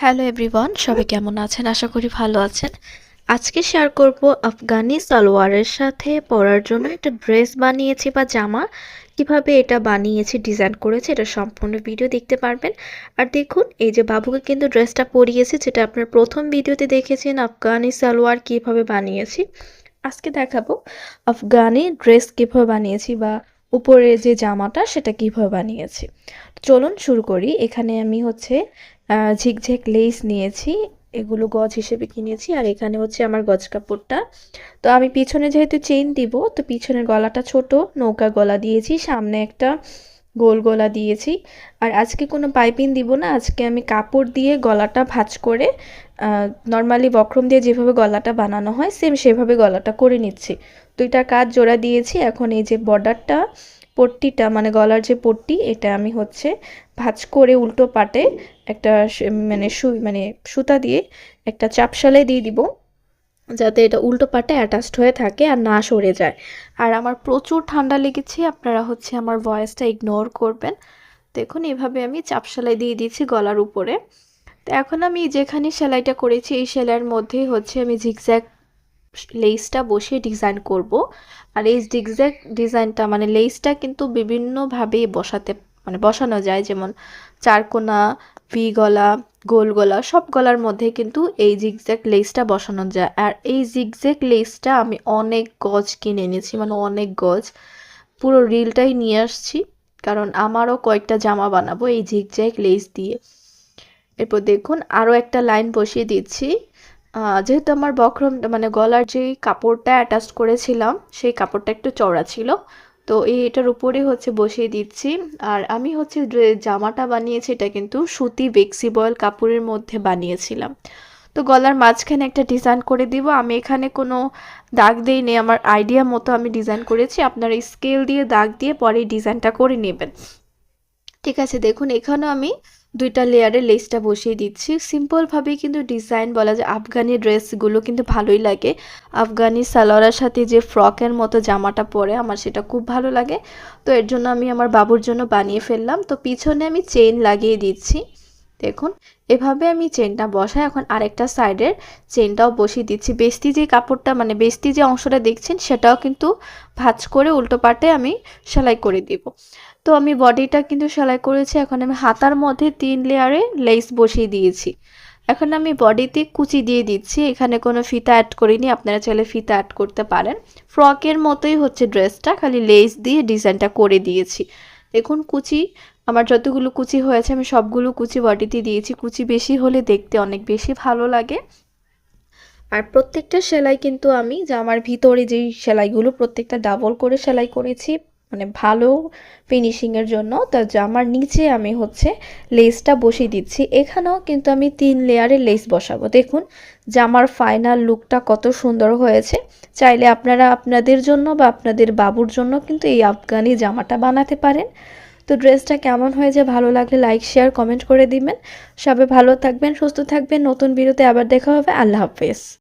Hello everyone সবাই কেমন আছেন? আশা করি ভালো আছেন। আজকে শেয়ার করব আফগানি সালোয়ারের সাথে পরার জন্য একটা ড্রেস বানিয়েছি বা জামা। কীভাবে এটা বানিয়েছি ডিজাইন করেছে, এটা সম্পূর্ণ ভিডিও দেখতে পারবেন। আর দেখুন, এই যে বাবুকে কিন্তু ড্রেসটা পরিয়েছি, যেটা আপনার প্রথম ভিডিওতে দেখেছেন, আফগানি সালোয়ার কীভাবে বানিয়েছি। আজকে দেখাবো আফগানি ড্রেস কীভাবে বানিয়েছি বা উপরে যে জামাটা সেটা কীভাবে বানিয়েছি? চলুন শুরু করি। এখানে আমি হচ্ছে আহ, ঝিকঝ্যাক লেস নিয়েছি এগুলো গজ হিসেবে কিনেছি আর এখানে হচ্ছে আমার গজ কাপড়টা। তো আমি পিছনে যেহেতু চেইন দিব তো পিছনের গলাটা ছোট নৌকা গলা দিয়েছি সামনে একটা গোল গলা দিয়েছি। আর আজকে কোনো পাইপিং দিব না আজকে আমি কাপড় দিয়ে গলাটা ভাঁজ করে নর্মালি বক্রম দিয়ে যেভাবে গলাটা বানানো হয় সেম সেভাবে গলাটা করে নিচ্ছি। দুইটা কাজ জোড়া দিয়েছি, এখন এই যে বর্ডারটা পট্টিটা মানে গলার যে পট্টি, এটা আমি হচ্ছে ভাঁজ করে উল্টো পাটে একটা মানে সু মানে সুতা দিয়ে একটা চাপ সেলাই দিয়ে দিব, যাতে এটা উল্টো পাটে অ্যাটাচড হয়ে থাকে আর না সরে যায়। আর আমার প্রচুর ঠান্ডা লেগেছে, আপনারা হচ্ছে আমার ভয়েসটা ইগনোর করবেন। দেখুন, এভাবে আমি চাপ সেলাই দিয়ে দিয়েছি গলার উপরে। এখন আমি যেখানে সেলাইটা করেছি, এই সেলাইয়ের মধ্যেই হচ্ছে আমি ঝিকঝ্যাক লেসটা বসিয়ে ডিজাইন করব। আর এই জিগজ্যাগ ডিজাইনটা মানে লেসটা কিন্তু বিভিন্নভাবে বসাতে মানে বসানো যায়। যেমন চারকোনা ভি গলা গোল গলা সব গলার মধ্যে কিন্তু এই জিগজ্যাগ লেসটা বসানো যায়। আর এই জিগজ্যাগ লেসটা আমি অনেক গজ কিনে এনেছি মানে অনেক গজ। পুরো রিলটাই নিয়ে আসছি, কারণ আমারও কয়েকটা জামা বানাবো এই জিগজ্যাগ লেস দিয়ে। এরপর দেখুন আরও একটা লাইন বসিয়ে দিচ্ছি। যেহেতু আমার বক্রম মানে গলার যে কাপড়টা অ্যাটাচ করেছিলাম, সেই কাপড়টা একটু চওড়া ছিল। তো এই এটার উপরে হচ্ছে বসিয়ে দিচ্ছি। আর আমি হচ্ছে জামাটা বানিয়েছি, এটা কিন্তু সুতি বেক্সি বয়েল কাপড়ের মধ্যে বানিয়েছিলাম। তো গলার মাঝখানে একটা ডিজাইন করে দিব। আমি এখানে কোনো দাগ দিইনি আমার আইডিয়া মতো আমি ডিজাইন করেছি। আপনারা স্কেল দিয়ে দাগ দিয়ে পরে ডিজাইনটা করে নেবেন। ঠিক আছে, দেখুন এখানেও আমি দুইটা লেয়ারে লেসটা বসিয়ে দিচ্ছি। সিম্পলভাবেই কিন্তু ডিজাইন বলা যায়, আফগানি ড্রেসগুলো কিন্তু ভালোই লাগে। আফগানি সালোয়ারের সাথে যে ফ্রকের মতো জামাটা পরে আমার সেটা খুব ভালো লাগে। তো এর জন্য আমি আমার বাবুর জন্য বানিয়ে ফেললাম। তো পিছনে আমি চেইন লাগিয়ে দিচ্ছি। দেখুন, এভাবে আমি চেনটা বসাই। এখন আরেকটা সাইডের চেনটাও বসিয়ে দিচ্ছি। বেস্তি যে কাপড়টা মানে বেস্তি যে অংশটা দেখছেন, সেটাও কিন্তু ভাঁজ করে উল্টো পাটে আমি সেলাই করে দিব। তো আমি বডিটা কিন্তু সেলাই করেছি, এখন আমি হাতার মধ্যে তিন লেয়ারে লেস বসিয়ে দিয়েছি। এখন আমি বডিতে কুচি দিয়ে দিচ্ছি, এখানে কোনো ফিতা অ্যাড করিনি, আপনারা চাইলে ফিতা অ্যাড করতে পারেন। ফ্রকের মতোই হচ্ছে ড্রেসটা খালি লেস দিয়ে ডিজাইনটা করে দিয়েছি। দেখুন কুচি, আমার যতগুলো কুচি হয়েছে, আমি সবগুলো কুচি বডিতে দিয়েছি। কুচি বেশি হলে দেখতে অনেক বেশি ভালো লাগে। আর প্রত্যেকটা সেলাই কিন্তু আমি জামার ভিতরে যেই সেলাইগুলো, প্রত্যেকটা ডাবল করে সেলাই করেছি। মানে ভালো ফিনিশিংয়ের জন্য। তো জামার নিচে আমি হচ্ছে লেসটা বসিয়ে দিচ্ছি। এখানেও কিন্তু আমি তিন লেয়ারে লেস বসাবো। দেখুন জামার ফাইনাল লুকটা কত সুন্দর হয়েছে। চাইলে আপনারা আপনাদের জন্য বা আপনাদের বাবুর জন্য কিন্তু এই আফগানি জামাটা বানাতে পারেন। তো ড্রেসটা কেমন হয়েছে, ভালো লাগলে লাইক শেয়ার কমেন্ট করে দিবেন। সবাই ভালো থাকবেন, সুস্থ থাকবেন। নতুন ভিডিওতে আবার দেখা হবে। আল্লাহ হাফেজ।